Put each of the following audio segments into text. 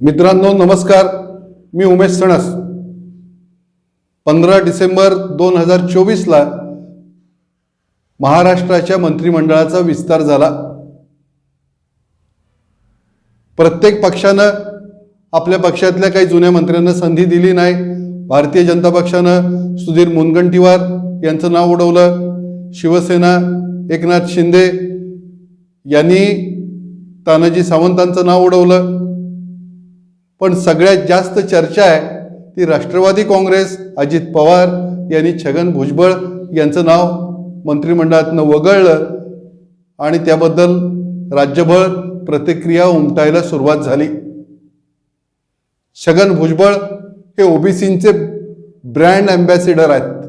मित्रांनो नमस्कार. मी उमेश सणस. पंधरा डिसेंबर दोन हजार चोवीसला महाराष्ट्राच्या मंत्रिमंडळाचा विस्तार झाला. प्रत्येक पक्षानं आपल्या पक्षातल्या काही जुन्या मंत्र्यांना संधी दिली नाही. भारतीय जनता पक्षानं सुधीर मुनगंटीवार यांचं नाव उडवलं. शिवसेना एकनाथ शिंदे यांनी तानाजी सावंतांचं नाव उडवलं. पण सगळ्यात जास्त चर्चा आहे ती राष्ट्रवादी काँग्रेस अजित पवार यांनी छगन भुजबळ यांचं नाव मंत्रिमंडळातनं वगळलं आणि त्याबद्दल राज्यभर प्रतिक्रिया उमटायला सुरुवात झाली. छगन भुजबळ हे ओबीसींचे ब्रँड अँबॅसिडर आहेत.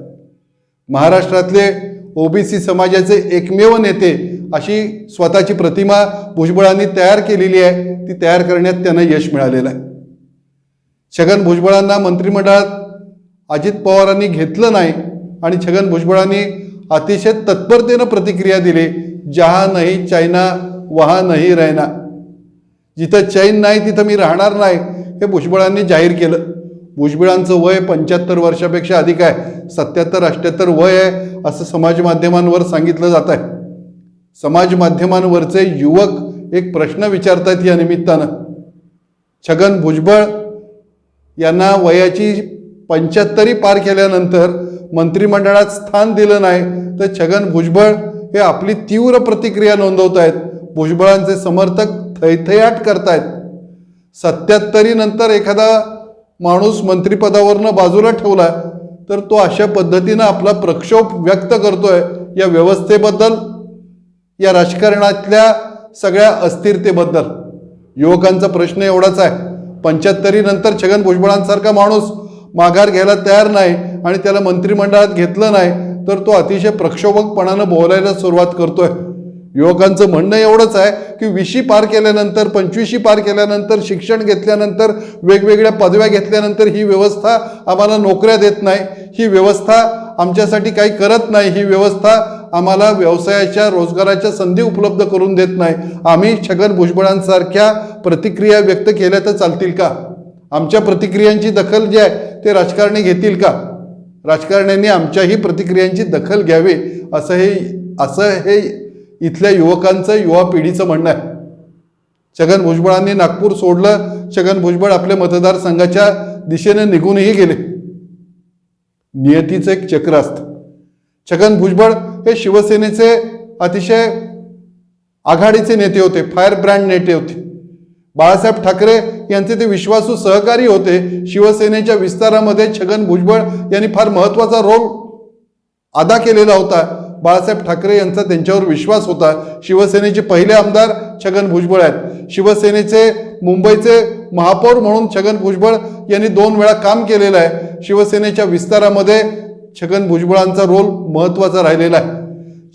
महाराष्ट्रातले ओबीसी समाजाचे एकमेव नेते अशी स्वतःची प्रतिमा भुजबळांनी तयार केलेली आहे ती तयार करण्यात त्यांना यश मिळालेलं आहे. छगन भुजबळांना मंत्रिमंडळात अजित पवारांनी घेतलं नाही आणि छगन भुजबळांनी अतिशय तत्परतेनं प्रतिक्रिया दिली जहा नाही चायना वहा नाही रहना जिथं चैन नाही तिथं मी राहणार नाही हे भुजबळांनी जाहीर केलं. भुजबळांचं वय पंच्याहत्तर वर्षापेक्षा अधिक आहे सत्याहत्तर अष्ट्याहत्तर वय आहे असं समाज माध्यमांवर सांगितलं जात आहे. समाज माध्यमांवरचे युवक एक प्रश्न विचारतात या निमित्तानं. छगन भुजबळ यांना वयाची पंच्याहत्तरी पार केल्यानंतर मंत्रिमंडळात स्थान दिलं नाही तर छगन भुजबळ हे आपली तीव्र प्रतिक्रिया नोंदवत आहेत भुजबळांचे समर्थक थैथयाट करतायत. सत्याहत्तरी नंतर एखादा माणूस मंत्रिपदावरनं बाजूला ठेवला तर तो अशा पद्धतीनं आपला प्रक्षोभ व्यक्त करतोय या व्यवस्थेबद्दल या राजकारणातल्या सगळ्या अस्थिरतेबद्दल. युवकांचा प्रश्न एवढाच आहे. पंच्याहत्तरी नंतर छगन भुजबळांसारखा माणूस माघार घ्यायला तयार नाही आणि त्याला मंत्रिमंडळात घेतलं नाही तर तो अतिशय प्रक्षोभकपणानं बोलायला सुरुवात करतोय. युवकांचं म्हणणं एवढंच आहे की विशी पार केल्यानंतर पंचवीशी पार केल्यानंतर शिक्षण घेतल्यानंतर वेगवेगळ्या पदव्या घेतल्यानंतर ही व्यवस्था आम्हाला नोकऱ्या देत नाही. ही व्यवस्था आमच्यासाठी काही करत नाही. ही व्यवस्था आम्हाला व्यवसायाच्या रोजगाराच्या संधी उपलब्ध करून देत नाही. आम्ही छगन भुजबळांसारख्या प्रतिक्रिया व्यक्त केल्या तर चालतील का? आमच्या प्रतिक्रियांची दखल जी आहे ते राजकारणी घेतील का? राजकारण्यांनी आमच्याही प्रतिक्रियांची दखल घ्यावी असं हे असं हे इथल्या युवकांचं युवा पिढीचं म्हणणं आहे. छगन भुजबळांनी नागपूर सोडलं छगन भुजबळ आपल्या मतदारसंघाच्या दिशेने निघूनही गेले. नियतीचं एक चक्र असतं. छगन भुजबळ हे शिवसेनेचे अतिशय आघाडीचे नेते होते फायर ब्रँड नेते होते. बाळासाहेब ठाकरे यांचे ते विश्वासू सहकारी होते. शिवसेनेच्या विस्तारामध्ये छगन भुजबळ यांनी फार महत्त्वाचा रोल अदा केलेला होता. बाळासाहेब ठाकरे यांचा त्यांच्यावर विश्वास होता. शिवसेनेचे पहिले आमदार छगन भुजबळ आहेत. शिवसेनेचे मुंबईचे महापौर म्हणून छगन भुजबळ यांनी दोन वेळा काम केलेलं आहे. शिवसेनेच्या विस्तारामध्ये छगन भुजबळांचा रोल महत्त्वाचा राहिलेला आहे.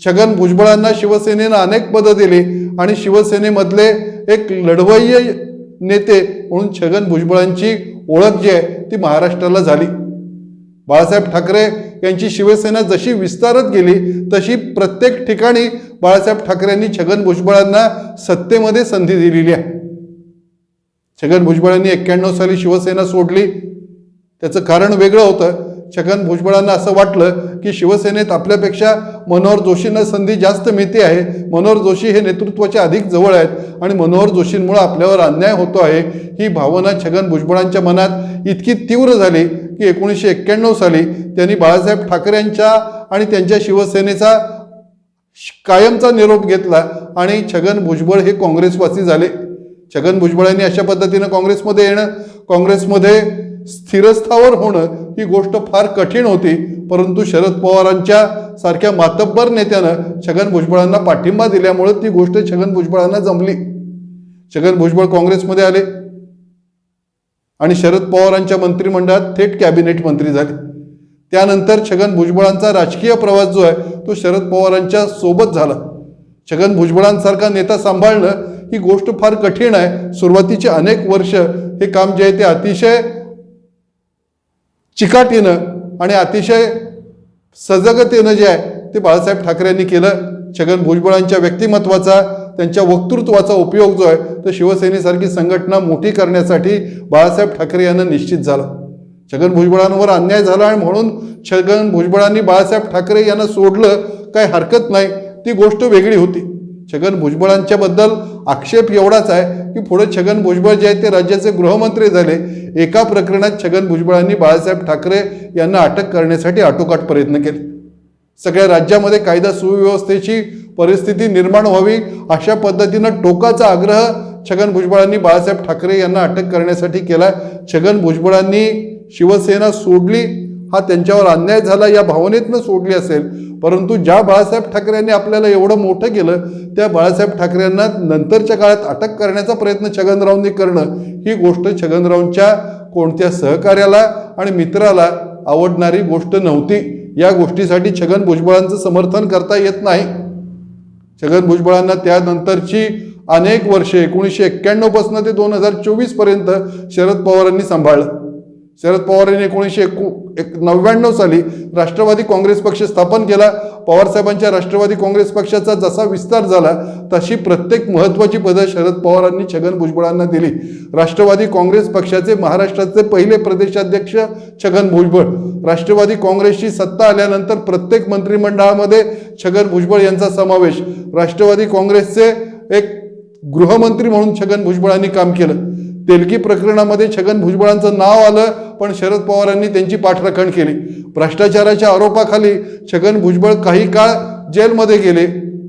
छगन भुजबळांना शिवसेनेनं अनेक पदं दिली आणि शिवसेनेमधले एक लढवय्य नेते म्हणून छगन भुजबळांची ओळख जी आहे ती महाराष्ट्राला झाली. बाळासाहेब ठाकरे यांची शिवसेना जशी विस्तारत गेली तशी प्रत्येक ठिकाणी बाळासाहेब ठाकरेंनी छगन भुजबळांना सत्तेमध्ये संधी दिलेली आहे. छगन भुजबळांनी एक्क्याण्णव साली शिवसेना सोडली. त्याचं कारण वेगळं होतं. छगन भुजबळांना असं वाटलं की शिवसेनेत आपल्यापेक्षा मनोहर जोशींना संधी जास्त मिळते आहे. मनोहर जोशी हे नेतृत्वाच्या अधिक जवळ आहेत आणि मनोहर जोशींमुळे आपल्यावर अन्याय होतो आहे. ही भावना छगन भुजबळांच्या मनात इतकी तीव्र झाली की एकोणीसशे एक्क्याण्णव साली त्यांनी बाळासाहेब ठाकरे यांच्या आणि त्यांच्या शिवसेनेचा कायमचा निरोप घेतला आणि छगन भुजबळ हे काँग्रेसवासी झाले. छगन भुजबळांनी अशा पद्धतीनं काँग्रेसमध्ये येणं काँग्रेसमध्ये स्थिरस्थावर होणं ही गोष्ट फार कठीण होती परंतु शरद पवारांच्या सारख्या मातब्बर नेत्यानं छगन भुजबळांना पाठिंबा दिल्यामुळं ती गोष्ट छगन भुजबळांना जमली. छगन भुजबळ काँग्रेसमध्ये आले. आणि शरद पवारांच्या मंत्रिमंडळात थेट कॅबिनेट मंत्री झाले. त्यानंतर छगन भुजबळांचा राजकीय प्रवास जो आहे तो शरद पवारांच्या सोबत झाला. छगन भुजबळांसारखा नेता सांभाळणं ही गोष्ट फार कठीण आहे. सुरुवातीचे अनेक वर्ष हे काम जे आहे ते अतिशय चिकाटीनं आणि अतिशय सजगतेनं जे आहे ते बाळासाहेब ठाकरे यांनी केलं. छगन भुजबळांच्या व्यक्तिमत्वाचा त्यांच्या वक्तृत्वाचा उपयोग जो आहे तो शिवसेनेसारखी संघटना मोठी करण्यासाठी बाळासाहेब ठाकरे यांना निश्चित झाला. छगन भुजबळांवर अन्याय झाला आणि म्हणून छगन भुजबळांनी बाळासाहेब ठाकरे यांना सोडलं काय हरकत नाही. ती गोष्ट वेगळी होती. छगन भुजबळांच्या बद्दल आक्षेप एवढाच आहे की पुढे छगन भुजबळ जे आहेत ते राज्याचे गृहमंत्री झाले. एका प्रकरणात छगन भुजबळांनी बाळासाहेब ठाकरे यांना अटक करण्यासाठी आटोकाट प्रयत्न केले. सगळ्या राज्यामध्ये कायदा सुव्यवस्थेची परिस्थिती निर्माण व्हावी अशा पद्धतीनं टोकाचा आग्रह छगन भुजबळांनी बाळासाहेब ठाकरे यांना अटक करण्यासाठी केला छगन भुजबळांनी शिवसेना सोडली. हा त्यांच्यावर अन्याय झाला या भावनेतनं सोडली असेल. परंतु ज्या बाळासाहेब ठाकरेंनी आपल्याला एवढं मोठं केलं त्या बाळासाहेब ठाकरेंना नंतरच्या काळात अटक करण्याचा प्रयत्न छगनरावांनी करणं ही गोष्ट छगनरावांच्या कोणत्या सहकार्याला आणि मित्राला आवडणारी गोष्ट नव्हती. या गोष्टीसाठी छगन भुजबळांचं समर्थन करता येत नाही. छगन भुजबळांना त्यानंतरची अनेक वर्षे एकोणीसशे एक्क्याण्णवपासून ते दोन हजार चोवीसपर्यंत शरद पवारांनी सांभाळलं. शरद पवार यांनी एकोणीसशे एकू एक नव्याण्णव साली राष्ट्रवादी काँग्रेस पक्ष स्थापन केला. पवारसाहेबांच्या राष्ट्रवादी काँग्रेस पक्षाचा जसा विस्तार झाला तशी प्रत्येक महत्त्वाची पदं शरद पवारांनी छगन भुजबळांना दिली. राष्ट्रवादी काँग्रेस पक्षाचे महाराष्ट्राचे पहिले प्रदेशाध्यक्ष छगन भुजबळ. राष्ट्रवादी काँग्रेसची सत्ता आल्यानंतर प्रत्येक मंत्रिमंडळामध्ये छगन भुजबळ यांचा समावेश. राष्ट्रवादी काँग्रेसचे एक गृहमंत्री म्हणून छगन भुजबळांनी काम केलं. तेलकी प्रकरणामध्ये छगन भुजबळांचं नाव आलं पण शरद पवारांनी त्यांची पाठराखण केली. भ्रष्टाचाराच्या आरोपाखाली छगन भुजबळ काही काळ जेलमध्ये गेले.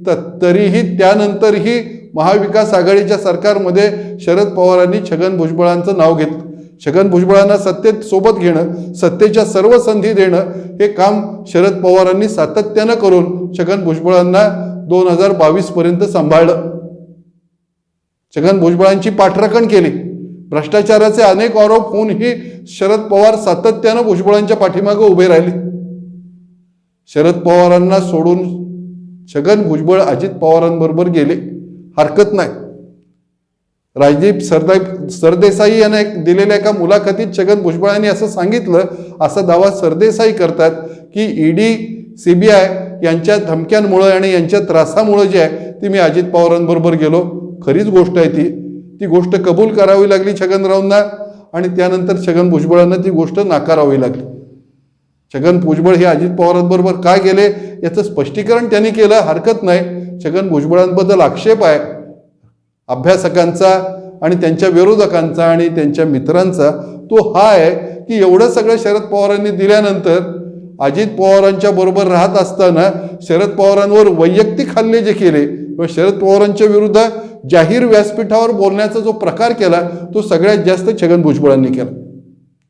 तर तरीही त्यानंतरही महाविकास आघाडीच्या सरकारमध्ये शरद पवारांनी छगन भुजबळांचं नाव घेतलं. छगन भुजबळांना सत्तेत सोबत घेणं सत्तेच्या सर्व संधी देणं हे काम शरद पवारांनी सातत्यानं करून छगन भुजबळांना दोन हजार बावीसपर्यंत सांभाळलं. छगन भुजबळांची पाठराखण केली. भ्रष्टाचाराचे अनेक आरोप होऊनही शरद पवार सातत्यानं भुजबळांच्या पाठीमागे उभे राहिले. शरद पवारांना सोडून छगन भुजबळ अजित पवारांबरोबर गेले. हरकत नाही. राजदीप सरदाई सरदेसाई यांना एक दिलेल्या एका मुलाखतीत छगन भुजबळांनी असं सांगितलं असा दावा सरदेसाई करतात की ईडी सीबीआय यांच्या धमक्यांमुळं आणि यांच्या त्रासामुळं जे आहे ती मी अजित पवारांबरोबर गेलो. खरीच गोष्ट आहे ती. ती गोष्ट कबूल करावी लागली छगनरावांना आणि त्यानंतर छगन भुजबळांना ती गोष्ट नाकारावी लागली. छगन भुजबळ हे अजित पवारांबरोबर काय गेले याचं स्पष्टीकरण त्यांनी केलं हरकत नाही. छगन भुजबळांबद्दल आक्षेप आहे. अभ्यासकांचा आणि त्यांच्या विरोधकांचा आणि त्यांच्या मित्रांचा तो हा आहे की एवढं सगळं शरद पवारांनी दिल्यानंतर अजित पवारांच्या बरोबर राहत असताना शरद पवारांवर वैयक्तिक हल्ले जे केले किंवा शरद पवारांच्या विरुद्ध जाहीर व्यासपीठावर बोलण्याचा जो प्रकार केला तो सगळ्यात जास्त छगन भुजबळांनी केला.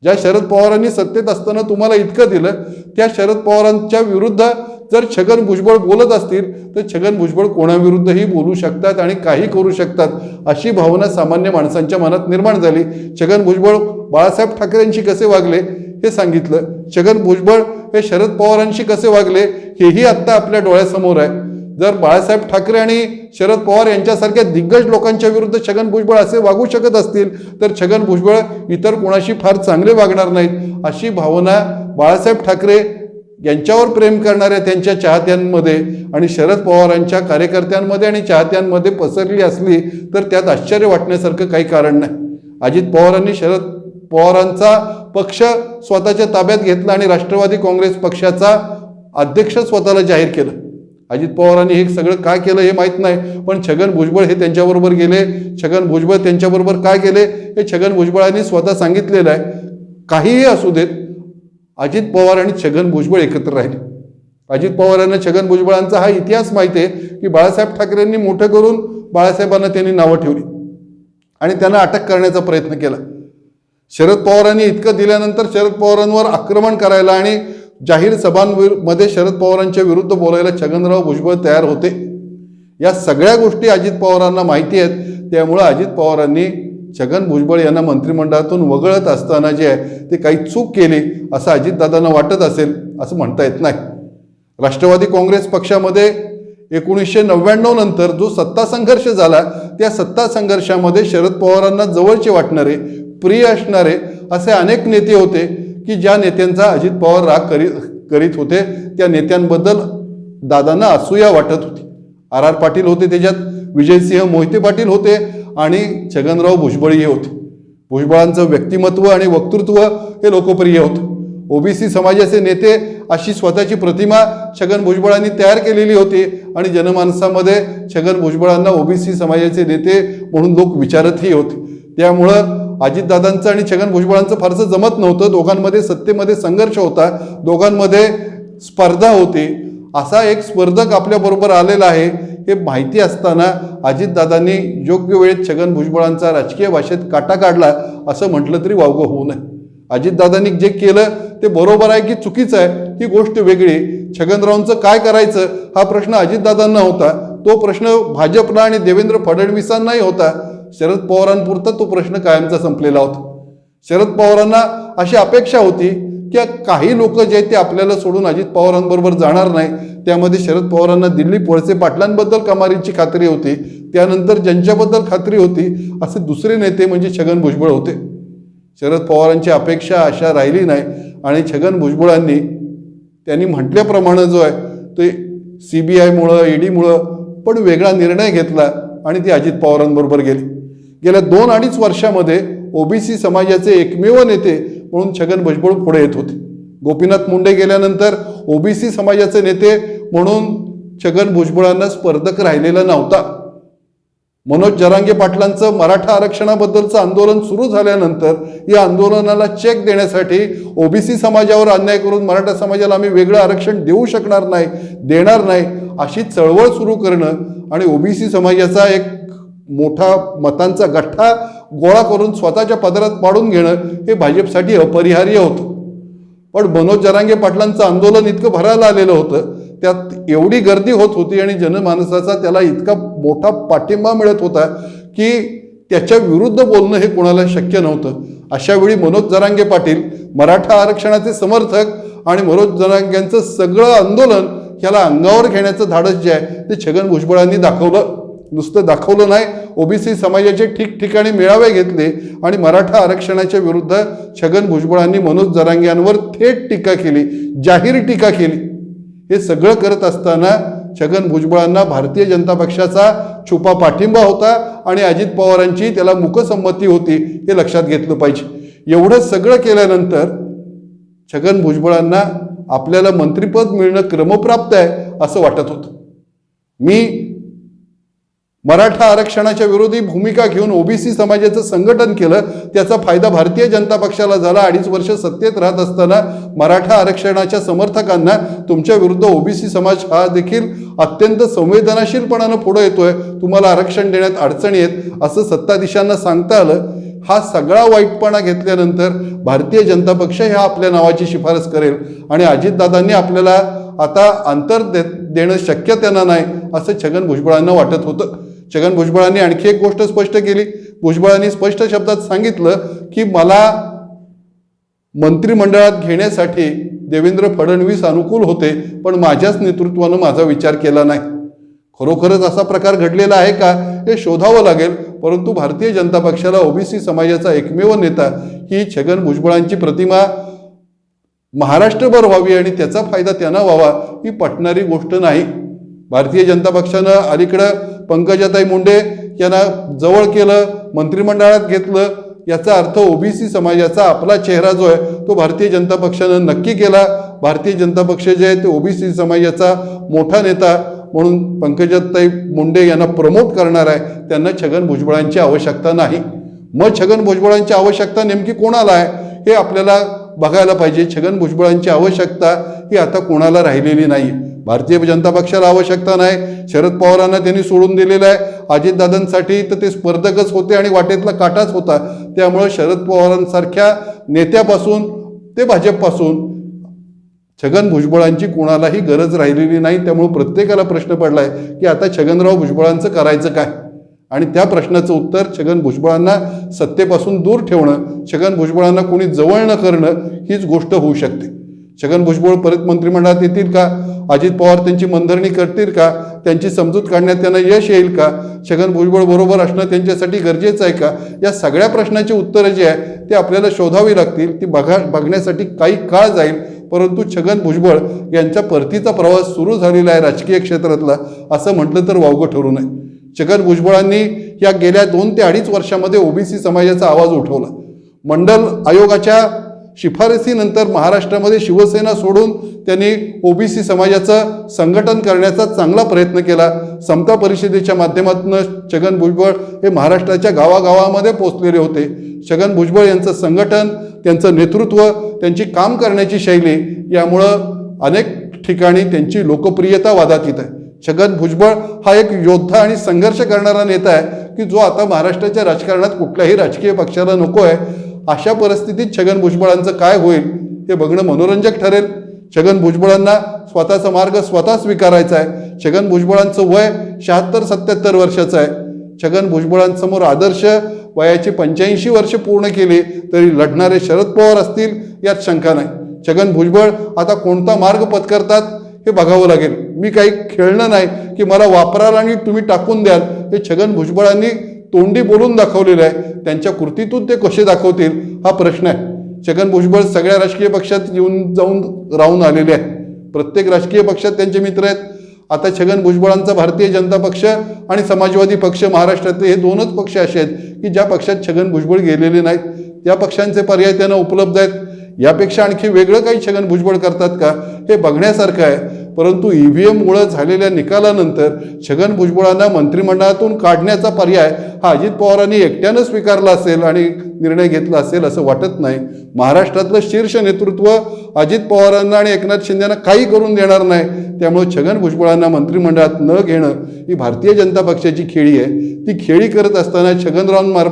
ज्या शरद पवारांनी सत्तेत असताना तुम्हाला इतकं दिलं त्या शरद पवारांच्या विरुद्ध जर छगन भुजबळ बोलत असतील तर छगन भुजबळ कोणाविरुद्धही बोलू शकतात आणि काही करू शकतात अशी भावना सामान्य माणसांच्या मनात निर्माण झाली. छगन भुजबळ बाळासाहेब ठाकरेंशी कसे वागले हे सांगितलं. छगन भुजबळ हे शरद पवारांशी कसे वागले हेही आत्ता आपल्या डोळ्यासमोर आहे. जर बाळासाहेब ठाकरे आणि शरद पवार यांच्यासारख्या दिग्गज लोकांच्या विरुद्ध छगन भुजबळ असे वागू शकत असतील तर छगन भुजबळ इतर कोणाशी फार चांगले वागणार नाहीत. अशी भावना बाळासाहेब ठाकरे यांच्यावर प्रेम करणाऱ्या त्यांच्या चाहत्यांमध्ये आणि शरद पवारांच्या कार्यकर्त्यांमध्ये आणि चाहत्यांमध्ये पसरली असली तर त्यात आश्चर्य वाटण्यासारखं काही कारण नाही. अजित पवारांनी शरद पवारांचा पक्ष स्वतःच्या ताब्यात घेतला आणि राष्ट्रवादी काँग्रेस पक्षाचा अध्यक्ष स्वतःला जाहीर केलं. अजित पवारांनी हे सगळं काय केलं हे माहीत नाही. पण छगन भुजबळ हे त्यांच्याबरोबर गेले. छगन भुजबळ त्यांच्याबरोबर काय केले हे छगन भुजबळांनी स्वतः सांगितलेलं आहे. काहीही असू देत अजित पवार आणि छगन भुजबळ एकत्र राहिले. अजित पवार यांना छगन भुजबळांचा हा इतिहास माहिती आहे की बाळासाहेब ठाकरेंनी मोठं करून बाळासाहेबांना त्यांनी नावं ठेवली. आणि त्यांना अटक करण्याचा प्रयत्न केला. शरद पवारांनी इतकं दिल्यानंतर शरद पवारांवर आक्रमण करायला आणि जाहीर सभांमध्ये शरद पवारांच्या विरुद्ध बोलायला छगनराव भुजबळ तयार होते. या सगळ्या गोष्टी अजित पवारांना माहिती आहेत. त्यामुळं अजित पवारांनी छगन भुजबळ यांना मंत्रिमंडळातून वगळत असताना जे आहे ते काही चूक केली असं अजितदादांना वाटत असेल असं म्हणता येत नाही. राष्ट्रवादी काँग्रेस पक्षामध्ये एकोणीसशे नव्याण्णव नंतर जो सत्ता संघर्ष झाला त्या सत्ता संघर्षामध्ये शरद पवारांना जवळचे वाटणारे प्रिय असणारे असे अनेक नेते होते. की ज्या नेत्यांचा अजित पवार राग करीत करीत होते त्या नेत्यांबद्दल दादांना असूया वाटत होती. आर आर पाटील होते त्याच्यात विजयसिंह मोहिते पाटील होते आणि छगनराव भुजबळ हे होते. भुजबळांचं व्यक्तिमत्व आणि वक्तृत्व हे लोकप्रिय होतं. ओबीसी समाजाचे नेते अशी स्वतःची प्रतिमा छगन भुजबळांनी तयार केलेली होती आणि जनमानसामध्ये छगन भुजबळांना ओबीसी समाजाचे नेते म्हणून लोक विचारतही होते. त्यामुळं अजितदादांचं आणि छगन भुजबळांचं फारसं जमत नव्हतं. दोघांमध्ये सत्तेमध्ये संघर्ष होता. दोघांमध्ये स्पर्धा होती. असा एक स्पर्धक आपल्याबरोबर आलेला आहे. हे माहिती असताना अजितदादांनी योग्य वेळेत छगन भुजबळांचा राजकीय भाषेत काटा काढला असं म्हटलं तरी वावगं होऊ नये. अजितदादांनी जे केलं ते बरोबर आहे की चुकीचं आहे ही गोष्ट वेगळी. छगनरावांचं काय करायचं हा प्रश्न अजितदादांना होता. तो प्रश्न भाजपला आणि देवेंद्र फडणवीसांनाही होता. शरद पवारांपुरता तो प्रश्न कायमचा संपलेला होता. शरद पवारांना अशी अपेक्षा होती की काही लोक जे ते आपल्याला सोडून अजित पवारांबरोबर जाणार नाही. त्यामध्ये शरद पवारांना दिल्ली वळसे पाटलांबद्दल कमारीची खात्री होती. त्यानंतर ज्यांच्याबद्दल खात्री होती असे दुसरे नेते म्हणजे छगन भुजबळ होते. शरद पवारांची अपेक्षा अशा राहिली नाही आणि छगन भुजबळांनी त्यांनी म्हटल्याप्रमाणे जो आहे ते सी बी आयमुळं ईडीमुळं पण वेगळा निर्णय घेतला आणि ते अजित पवारांबरोबर गेले. गेल्या दोन अडीच वर्षामध्ये ओबीसी समाजाचे एकमेव नेते म्हणून छगन भुजबळ पुढे येत होते. गोपीनाथ मुंडे गेल्यानंतर ओबीसी समाजाचे नेते म्हणून छगन भुजबळांना स्पर्धक राहिलेला नव्हता. मनोज जरांगे पाटलांचं मराठा आरक्षणाबद्दलचं आंदोलन सुरू झाल्यानंतर या आंदोलनाला चेक देण्यासाठी ओबीसी समाजावर अन्याय करून मराठा समाजाला आम्ही वेगळं आरक्षण देऊ शकणार नाही देणार नाही अशी चळवळ सुरू करणं आणि ओबीसी समाजाचा एक मोठा मतांचा गठ्ठा गोळा करून स्वतःच्या पदरात पाडून घेणं हे भाजपसाठी अपरिहार्य होतं. पण मनोज जरांगे पाटलांचं आंदोलन इतकं भरायला आलेलं होतं त्यात एवढी गर्दी होत होती आणि जनमानसाचा त्याला इतका मोठा पाठिंबा मिळत होता की त्याच्या विरुद्ध बोलणं हे कोणाला शक्य नव्हतं. अशा वेळी मनोज जरांगे पाटील मराठा आरक्षणाचे समर्थक आणि मनोज जरांगेंचं सगळं आंदोलन ह्याला अंगावर घेण्याचं धाडस जे आहे ते छगन भुजबळांनी दाखवलं. नुसतं दाखवलं नाही. ओबीसी समाजाचे ठिकठिकाणी मेळावे घेतले आणि मराठा आरक्षणाच्या विरुद्ध छगन भुजबळांनी मनोज जरांग्यांवर थेट टीका केली जाहीर टीका केली. हे सगळं करत असताना छगन भुजबळांना भारतीय जनता पक्षाचा छुपा पाठिंबा होता आणि अजित पवारांची त्याला मुकसंमती होती हे लक्षात घेतलं पाहिजे. एवढं सगळं केल्यानंतर छगन भुजबळांना आपल्याला मंत्रिपद मिळणं क्रमप्राप्त आहे असं वाटत होतं. मी मराठा आरक्षणाच्या विरोधी भूमिका घेऊन ओबीसी समाजाचं संघटन केलं त्याचा फायदा भारतीय जनता पक्षाला झाला. अडीच वर्ष सत्तेत राहत असताना मराठा आरक्षणाच्या समर्थकांना तुमच्या विरुद्ध ओबीसी समाज हा देखील अत्यंत संवेदनाशीलपणानं पुढे येतोय. तुम्हाला आरक्षण देण्यात अडचणी आहेत असं सत्ताधीशांना सांगता आलं. हा सगळा वाईटपणा घेतल्यानंतर भारतीय जनता पक्ष ह्या आपल्या नावाची शिफारस करेल आणि अजितदादांनी आपल्याला आता अंतर दे देणं शक्य त्यांना नाही असं छगन भुजबळांना वाटत होतं. छगन भुजबळांनी आणखी एक गोष्ट स्पष्ट केली. भुजबळांनी स्पष्ट शब्दात सांगितलं की मला मंत्रिमंडळात घेण्यासाठी देवेंद्र फडणवीस अनुकूल होते पण माझ्याच नेतृत्वानं माझा विचार केला नाही. खरोखरच असा प्रकार घडलेला आहे का? हे शोधावं लागेल परंतु भारतीय जनता पक्षाला ओबीसी समाजाचा एकमेव नेता ही छगन भुजबळांची प्रतिमा महाराष्ट्रभर व्हावी आणि त्याचा फायदा त्यांना व्हावा ही पटणारी गोष्ट नाही. भारतीय जनता पक्षानं अलीकडं पंकजाताई मुंडे यांना जवळ केलं मंत्रिमंडळात घेतलं याचा अर्थ ओबीसी समाजाचा आपला चेहरा जो आहे तो भारतीय जनता पक्षानं नक्की केला. भारतीय जनता पक्ष जे आहे ते ओबीसी समाजाचा मोठा नेता म्हणून पंकजाताई मुंडे यांना प्रमोट करणार आहे. त्यांना छगन भुजबळांची आवश्यकता नाही. मग छगन भुजबळांची आवश्यकता नेमकी कोणाला आहे हे आपल्याला बघायला पाहिजे. छगन भुजबळांची आवश्यकता ही आता कोणाला राहिलेली नाही. भारतीय जनता पक्षाला आवश्यकता नाही. शरद पवारांना त्यांनी सोडून दिलेलं आहे. अजितदादांसाठी तर ते स्पर्धकच होते आणि वाटेतला काटाच होता. त्यामुळं शरद पवारांसारख्या नेत्यापासून ते भाजपपासून छगन भुजबळांची कोणालाही गरज राहिलेली नाही. त्यामुळे प्रत्येकाला प्रश्न पडला आहे की आता छगनराव भुजबळांचं करायचं काय? आणि त्या प्रश्नाचं उत्तर छगन भुजबळांना सत्तेपासून दूर ठेवणं छगन भुजबळांना कोणी जवळ न करणं हीच गोष्ट होऊ शकते. छगन भुजबळ परत मंत्रिमंडळात येतील का? अजित पवार त्यांची मनधरणी करतील का? त्यांची समजूत काढण्यात त्यांना यश येईल का? छगन भुजबळ बरोबर असणं त्यांच्यासाठी गरजेचं आहे का? या सगळ्या प्रश्नाची उत्तरं जी आहे ते आपल्याला शोधावी लागतील. ती बघा बघण्यासाठी काही काळ जाईल. परंतु छगन भुजबळ यांच्या परतीचा प्रवास सुरू झालेला आहे राजकीय क्षेत्रातला असं म्हटलं तर वावगं ठरू नये. छगन भुजबळांनी या गेल्या दोन ते अडीच वर्षामध्ये ओबीसी समाजाचा आवाज उठवला. मंडल आयोगाच्या शिफारसीनंतर महाराष्ट्रामध्ये शिवसेना सोडून त्यांनी ओबीसी समाजाचं संघटन करण्याचा चांगला प्रयत्न केला. समता परिषदेच्या माध्यमातून छगन भुजबळ हे महाराष्ट्राच्या गावागावामध्ये पोचलेले होते. छगन भुजबळ यांचं संघटन त्यांचं नेतृत्व त्यांची काम करण्याची शैली यामुळं अनेक ठिकाणी त्यांची लोकप्रियता वादात येत आहे. छगन भुजबळ हा एक योद्धा आणि संघर्ष करणारा नेता आहे की जो आता महाराष्ट्राच्या राजकारणात कुठल्याही राजकीय पक्षाला नको आहे अशा परिस्थितीत छगन भुजबळांचं काय होईल हे बघणं मनोरंजक ठरेल. छगन भुजबळांना स्वतःचा मार्ग स्वतः स्वीकारायचा आहे. छगन भुजबळांचं वय शहात्तर सत्याहत्तर वर्षाचं आहे. छगन भुजबळांसमोर आदर्श वयाची पंच्याऐंशी वर्ष पूर्ण केली तरी लढणारे शरद पवार असतील यात शंका नाही. छगन भुजबळ आता कोणता मार्ग पत्करतात हे बघावं लागेल. मी काही खेळणं नाही की मला वापराल आणि तुम्ही टाकून द्याल हे छगन भुजबळांनी तोंडी बोलून दाखवलेलं आहे. त्यांच्या कृतीतून ते कसे दाखवतील? हा प्रश्न आहे. छगन भुजबळ सगळ्या राजकीय पक्षात येऊन जाऊन राहून आलेले आहेत. प्रत्येक राजकीय पक्षात त्यांचे मित्र आहेत. आता छगन भुजबळांचा भारतीय जनता पक्ष आणि समाजवादी पक्ष महाराष्ट्रातले हे दोनच पक्ष असे आहेत की ज्या पक्षात छगन भुजबळ गेलेले नाहीत. त्या पक्षांचे पर्याय त्यांना उपलब्ध आहेत. यापेक्षा आणखी वेगळं काही छगन भुजबळ करतात का? हे बघण्यासारखं आहे. परंतु ई व्ही एममुळं झालेल्या निकालानंतर छगन भुजबळांना मंत्रिमंडळातून काढण्याचा पर्याय हा अजित पवारांनी एकट्यानं स्वीकारला असेल आणि निर्णय घेतला असेल असं वाटत नाही. महाराष्ट्रातलं शीर्ष नेतृत्व अजित पवारांना आणि एकनाथ शिंदेना काही करून देणार नाही. त्यामुळे छगन भुजबळांना मंत्रिमंडळात न घेणं ही भारतीय जनता पक्षाची खेळी आहे. ती खेळी करत असताना छगनरावांमार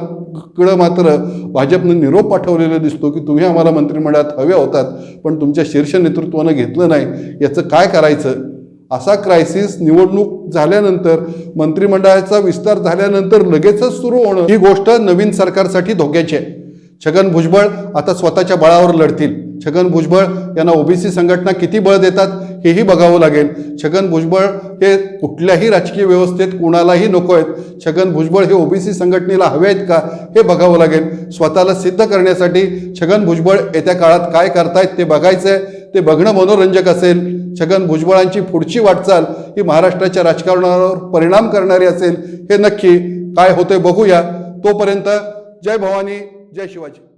कडं मात्र भाजपनं निरोप पाठवलेला दिसतो की तुम्ही आम्हाला मंत्रिमंडळात हवे होतात पण तुमच्या शीर्ष नेतृत्वानं घेतलं नाही. याचं काय करायचं? असा क्रायसिस निवडणूक झाल्यानंतर मंत्रिमंडळाचा विस्तार झाल्यानंतर लगेचच सुरू होणं ही गोष्ट नवीन सरकारसाठी धोक्याची आहे. छगन भुजबळ आता स्वतःच्या बळावर लढतील. छगन भुजबळ यांना ओबीसी संघटना किती बळ देतात हेही बघावं लागेल. छगन भुजबळ हे कुठल्याही राजकीय व्यवस्थेत कुणालाही नको आहेत. छगन भुजबळ हे ओबीसी संघटनेला हवे आहेत का हे बघावं लागेल. स्वतःला सिद्ध करण्यासाठी छगन भुजबळ येत्या काळात काय करतायत ते बघायचं आहे ते बघणं मनोरंजक असेल. छगन भुजबळांची पुढची वाटचाल ही महाराष्ट्राच्या राजकारणावर परिणाम करणारी असेल हे नक्की काय होते बघूया. तोपर्यंत जय भवानी जय शिवाजी.